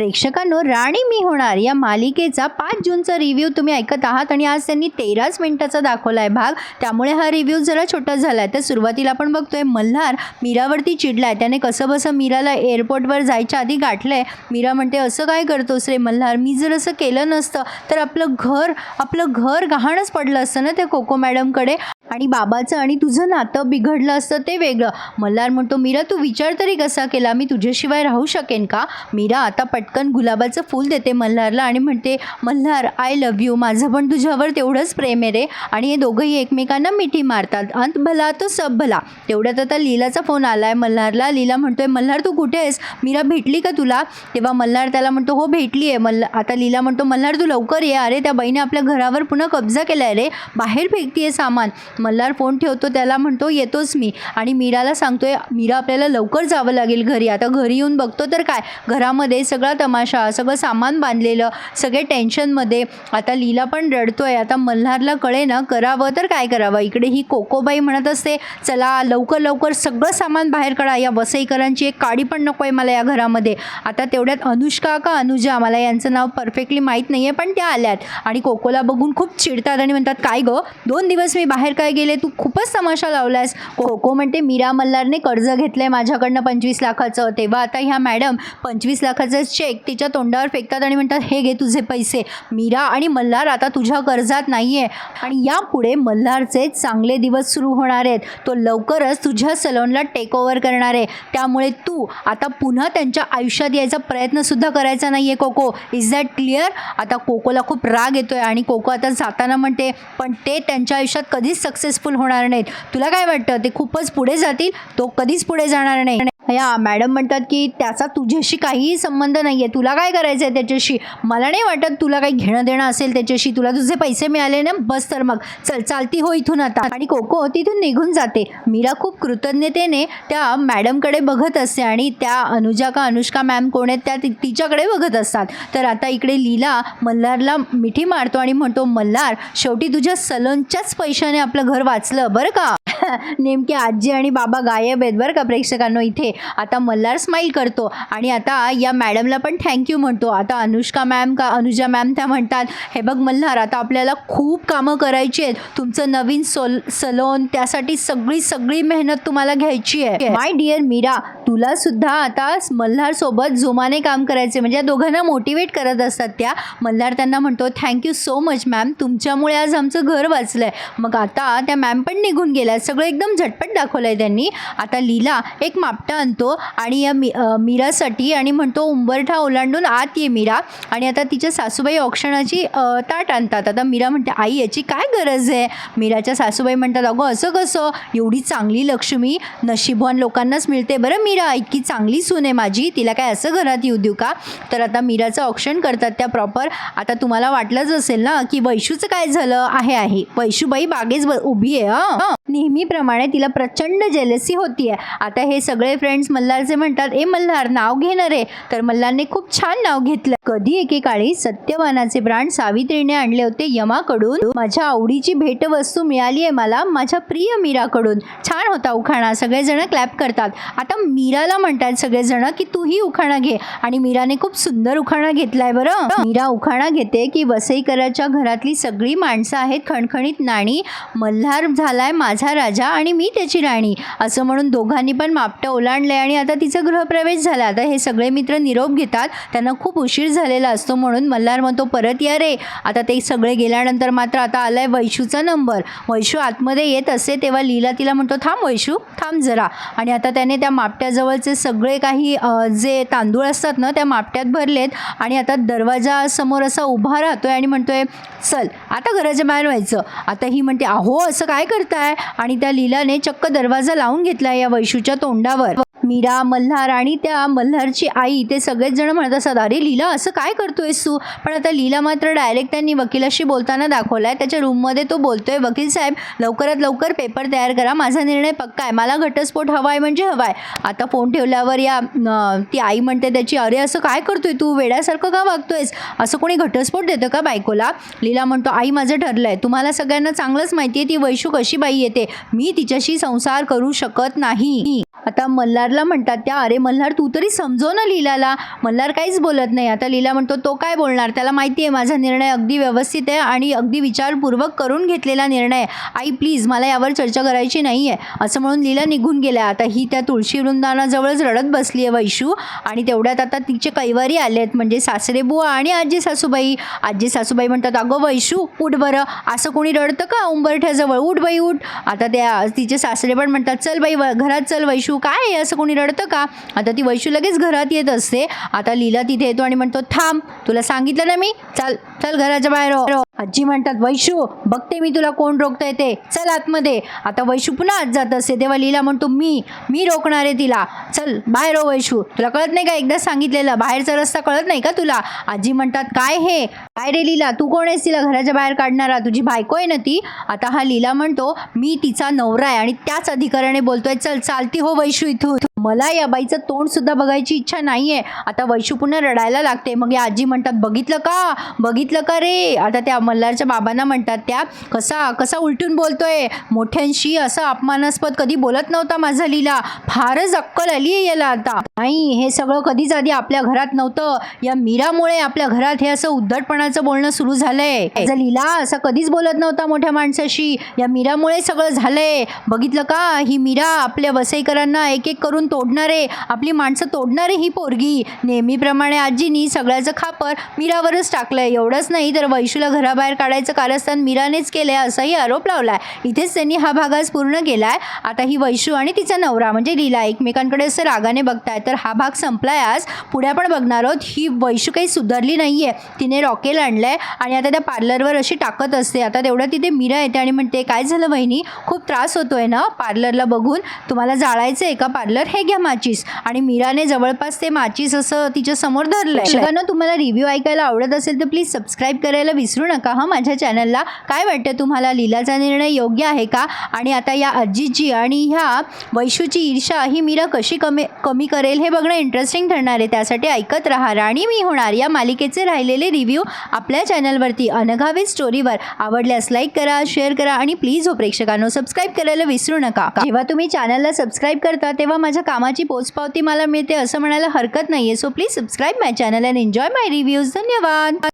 प्रेक्षकांनो राणी मी होणार या मालिकेचा पाच जूनचा रिव्ह्यू तुम्ही ऐकत आहात आणि आज त्यांनी तेराच मिनिटाचा दाखवला आहे भाग. त्यामुळे हा रिव्ह्यू जरा छोटा झाला आहे तर सुरुवातीला आपण बघतोय मल्हार मीरावरती चिडला आहे त्याने कसं बसं मीराला एअरपोर्टवर जायच्या आधी गाठलं आहे मीरा म्हणते असं काय करतोस रे मल्हार? मी जर असं केलं नसतं तर आपलं घर आपलं घर गहाणच पडलं असतं ना त्या कोको मॅडमकडे? आणि बाबाचं आणि तुझं नातं बिघडलं असतं ते वेगळं. मल्हार म्हणतो मीरा तू विचार तरी कसा केला? मी तुझ्याशिवाय राहू शकेन का? मीरा आता पटकन गुलाबाचं फूल देते मल्हारला आणि म्हणते मल्हार आय लव्ह यू माझं पण तुझ्यावर तेवढंच प्रेम आहे रे. आणि हे दोघंही एकमेकांना मिठी मारतात. अंत भला तो सब भला. तेवढ्यात आता लीलाचा फोन आला आहे मल्हारला. लीला म्हणतोय मल्हार तू कुठे आहेस? मीरा भेटली का तुला? तेव्हा मल्हार त्याला म्हणतो हो भेटली आहे. मल्ला आता लीला म्हणतो मल्हार तू लवकर ये. अरे त्या बाईने आपल्या घरावर पुन्हा कब्जा केला आहे रे. बाहेर फेकतीये सामान. मल्हार फोन ठेवतो त्याला म्हणतो येतोच मी. आणि मीराला सांगतोय मीरा आपल्याला लवकर जावं लागेल घरी. आता घरी येऊन बघतो तर काय? घरामध्ये सगळा तमाशा सगळं सामान बांधलेलं सगळे टेन्शनमध्ये. आता लीला पण रडतोय. आता मल्हारला कळे ना करावं तर काय करावं? इकडे ही कोकोबाई म्हणत असते चला लवकर लवकर सगळं सामान बाहेर काढा. या वसईकरांची एक काडी पण नको आहे मला या घरामध्ये. आता तेवढ्यात अनुष्का का अनुजा? मला यांचं नाव परफेक्टली माहीत नाही आहे पण त्या आल्यात. आणि कोकोला बघून खूप चिडतात आणि म्हणतात काय गं? दोन दिवस मी बाहेर काय गेले तू खूपच तमाशा लावलायस कोको म्हणते मीरा मल्हारने कर्ज घेतलंय माझ्याकडनं पंचवीस लाखाचं. तेव्हा आता ह्या मॅडम पंचवीस लाखाचं चेक तिच्या तोंडावर फेकतात आणि म्हणतात हे घे तुझे पैसे. मीरा आणि मल्हार आता तुझ्या कर्जात नाही आहे आणि यापुढे मल्हारचे चांगले दिवस सुरू होणार आहेत. तो लवकरच तुझ्या सलोनला टेक ओव्हर करणार आहे. त्यामुळे तू आता पुन्हा त्यांच्या आयुष्यात यायचा प्रयत्नसुद्धा करायचा नाही आहे कोको. इज दॅट क्लिअर आता कोकोला खूप राग येतो आहे आणि कोको आता जाताना म्हणते पण ते त्यांच्या आयुष्यात कधीच सक्सेस सक्सेसफुल होणार नाहीत. तुला काय वाटतं? ते खूपच पुढे जातील तो कधीच पुढे जाणार नाही. या मॅडम म्हणतात की त्याचा तुझ्याशी काहीही संबंध नाही आहे तुला काय करायचं आहे त्याच्याशी? मला नाही वाटत तुला काही घेणं देणं असेल त्याच्याशी. तुला तुझे पैसे मिळाले ना? बस तर मग. चल चालती हो इथून आता. आणि कोको तिथून निघून जाते. मीरा खूप कृतज्ञतेने त्या मॅडमकडे बघत असते आणि त्या अनुजा का अनुष्का मॅम कोण आहेत त्या तिच्याकडे बघत असतात. तर आता इकडे लीला मल्हारला मिठी मारतो आणि म्हणतो मल्हार शेवटी तुझ्या सलोनच्याच पैशाने आपलं घर वाचलं बरं का? नेमके आजी आणि बाबा गायब आहेत बरं का प्रेक्षकांनो इथे. आता मल्हार स्माईल करतो. आणि आता या मॅडमला पण थँक्यू म्हणतो. आता अनुष्का मॅम का अनुजा मॅम त्या म्हणतात हे बघ मल्हार आता आपल्याला खूप कामं करायची आहेत. तुमचं नवीन सोल सलोन त्यासाठी सगळी सगळी मेहनत तुम्हाला घ्यायची आहे. माय डिअर मीरा तुला सुद्धा आता मल्हार सोबत जोमाने काम करायचे म्हणजे या दोघांना मोटिवेट करत असतात त्या. मल्हार त्यांना म्हणतो थँक्यू सो मच मॅम तुमच्यामुळे आज आमचं घर वाचलं आहे मग आता त्या मॅम पण निघून गेल्या. सगळं एकदम झटपट दाखवलं आहे त्यांनी. आता लीला एक मापटा आणतो आणि या मी मीरासाठी आणि म्हणतो उंबरठा ओलांडून आत ये मीरा. आणि आता तिच्या सासूबाई औक्षणाची ताट आणतात. आता मीरा म्हणते आई याची काय गरज आहे? मीराच्या सासूबाई म्हणतात अगं असं कसं? एवढी चांगली लक्ष्मी नशीबवान लोकांनाच मिळते. बरं मीरा इतकी चांगली सून आहे माझी. तिला काय असं घरात येऊ देऊ का? तर आता मीराचं औक्षण करतात त्या प्रॉपर. आता तुम्हाला वाटलंच असेल ना की वैशूचं काय झालं? आहे आहे. वैशूबाई बागेच उभी आहे हां. नेहमीप्रमाणे तिला प्रचंड जेलसी होतीये. आता हे सगळे फ्रेंड्स मल्हारचे म्हणतात ए मल्हार नाव घेणार आहे तर मल्हारने खूप छान नाव घेतलं. कधी एकेकाळी सत्यवानाचे ब्रांड सावित्रीने आणले होते यमाकडून. माझ्या आवडीची भेटवस्तू मिळाली आहे मला माझ्या प्रिय मीराकडून. छान होता उखाणा सगळेजण क्लॅप करतात. आता मीराला म्हणतात सगळेजण की तूही उखाणा घे. आणि मीराने खूप सुंदर उखाणा घेतलाय बरं. मीरा उखाणा घेते की वसईकराच्या घरातली सगळी माणसं आहेत खणखणीत नाणी. मल्हार झालाय माझा राजा आणि मी त्याची राणी. असं म्हणून दोघांनी पण मापटं ओलांडले आणि आता तिचा गृहप्रवेश झाला. आता हे सगळे मित्र निरोप घेतात. त्यांना खूप उशीर झालेला असतो म्हणून मल्हार म्हणतो परत या रे. आता ते सगळे गेल्यानंतर मात्र आता आलाय वैशूचा नंबर. वैशू आतमध्ये येत असे तेव्हा लीला तिला म्हणतो थांब वैशू थांब जरा. आणि आता त्याने त्या मापट्याजवळचे सगळे काही जे तांदूळ असतात ना त्या मापट्यात भरलेत. आणि आता दरवाजासमोर असा उभा राहतोय आणि म्हणतोय चल आता घराच्या बाहेर व्हायचं. आता ही म्हणते अहो असं काय करताय? आणि त्या लीलाने चक्क दरवाजा लावून घेतला या वैशूच्या तोंडावर. मीरा मल्हार आणि त्या मल्हारची आई ते सगळेच जण म्हणत असतात अरे लीला असं काय करतोयस तू? पण आता लीला मात्र डायरेक्ट त्यांनी वकिलाशी बोलताना दाखवलाय. त्याच्या रूममध्ये तो बोलतोय वकील साहेब लवकरात लवकर पेपर तयार करा. माझा निर्णय पक्का आहे. मला घटस्फोट हवा आहे म्हणजे हवा आहे आता फोन ठेवल्यावर या ती आई म्हणते त्याची अरे असं काय करतोय तू? वेड्यासारखं का वागतोयस? असं कोणी घटस्फोट देतं का बायकोला? लीला म्हणतो आई माझं ठरलं आहे तुम्हाला सगळ्यांना चांगलंच माहिती आहे ती वैशू कशी बाई येते? मी तिच्याशी संसार करू शकत नाही. आता मल्हार मल्हारला म्हणतात त्या अरे मल्हार तू तरी समजव ना लीलाला. मल्हार काहीच बोलत नाही. आता लीला म्हणतो तो काय बोलणार? त्याला माहिती आहे माझा निर्णय अगदी व्यवस्थित आहे आणि अगदी विचारपूर्वक करून घेतलेला निर्णय आई प्लीज मला यावर चर्चा करायची नाही आहे असं म्हणून लीला निघून गेल्या. आता ही त्या तुळशी वृंदावनाजवळच रडत बसली आहे वैशू आणि तेवढ्यात आता तिचे कैवारी आले आहेत म्हणजे सासरे बुवा आणि आजी सासूबाई. आजी सासूबाई म्हणतात अगं वैशू उठ बरं. असं कोणी रडतं का उंबरठ्याजवळ? उठ बाई उठ. आता त्या तिचे सासरे पण म्हणतात चल बाई व- घरात चल वैशू. काय आहे असं कोणी रडतं का? आता ती वैशू लगेच घरात येत असते. आता लीला तिथे येतो आणि म्हणतो थांब तुला सांगितलं ना मी? चल चल घराच्या बाहेर. आजी म्हणतात वैशू बघते मी तुला कोण रोखता येते चल आतमध्ये. आता वैशू पुन्हा आत जात असते. तेव्हा लीला म्हणतो मी मी रोखणार आहे तिला. चल बाहेर हो वैशू. तुला कळत नाही का एकदा सांगितलेलं? बाहेरचा रस्ता कळत नाही का तुला? आजी म्हणतात काय हे? काय रे लीला? तू कोण आहेस तिला घराच्या बाहेर काढणारा? तुझी बायको आहे ना ती? आता हा लीला म्हणतो मी तिचा नवरा आहे आणि त्याच अधिकाराने बोलतोय. चल चालती हो वैशू इथून. मला या बाईचं तोंड सुद्धा बघायची इच्छा नाहीये. आता वैशू पुन्हा रडायला लागते. मग या आजी म्हणतात बघितलं का? बघितलं का रे? आता त्या मल्हारच्या बाबांना म्हणतात त्या कसा कसा उलटून बोलतोय? मोठ्यांशी असं अपमानास्पद कधी बोलत नव्हता माझा लीला. फारच अक्कल आली आहे याला आता. नाही हे सगळं कधीच आधी आपल्या घरात नव्हतं. या मीरामुळे आपल्या घरात हे असं उद्धटपणाचं बोलणं सुरू झालंय. माझा लीला असं कधीच बोलत नव्हता मोठ्या माणसाशी. या मीरामुळे सगळं झालंय. बघितलं का? ही मीरा आपल्या वसईकरांना एक एक करून तोडणारे आपली माणसं तोडणारे ही पोरगी. नेहमीप्रमाणे आजीनी सगळ्याचं खापर मीरावरच टाकलंय. एवढंच नाही तर वैशूला घराबाहेर काढायचं कारस्थान मीरानेच केलंय असाही आरोप लावलाय. इथेच त्यांनी हा भाग आज पूर्ण केलाय. आता ही वैशू आणि तिचा नवरा म्हणजे लीला एकमेकांकडे असं रागाने बघताय तर हा भाग संपलाय आज. पुढे आपण बघणार आहोत ही वैशू काही सुधारली नाहीये. तिने रॉकेल आणलंय आणि आता त्या पार्लरवर अशी टाकत असते. आता तेवढ्या तिथे मीरा येते आणि म्हणते काय झालं वहिनी? खूप त्रास होतोय ना पार्लरला बघून? तुम्हाला जाळायचं आहे का पार्लर? हे घ्या माचीस. आणि मीराने जवळपास ते माचीस असं तिच्या समोर धरलंय. तुम्हाला रिव्ह्यू ऐकायला आवडत असेल तर प्लीज सबस्क्राईब करायला विसरू नका. हा माझ्या चॅनलला काय वाटतं तुम्हाला? लीलाचा निर्णय योग्य आहे का? आणि आता या आजीची आणि ह्या वैशूची ईर्षा ही मीरा कशी कमी कमी करेल हे बघणं इंटरेस्टिंग ठरणार आहे. त्यासाठी ऐकत राहा. राणी मी होणार. या मालिकेचे राहिलेले रिव्ह्यू आपल्या चॅनलवरती अनघावे स्टोरीवर आवडल्यास लाईक करा शेअर करा आणि प्लीज हो प्रेक्षकांनो सबस्क्राईब करायला विसरू नका. जेव्हा तुम्ही चॅनलला सबस्क्राईब करता तेव्हा माझ्या कामाची पोचपावती मला मिळते असं म्हणायला हरकत नाही आहे so please subscribe my channel and enjoy my reviews धन्यवाद.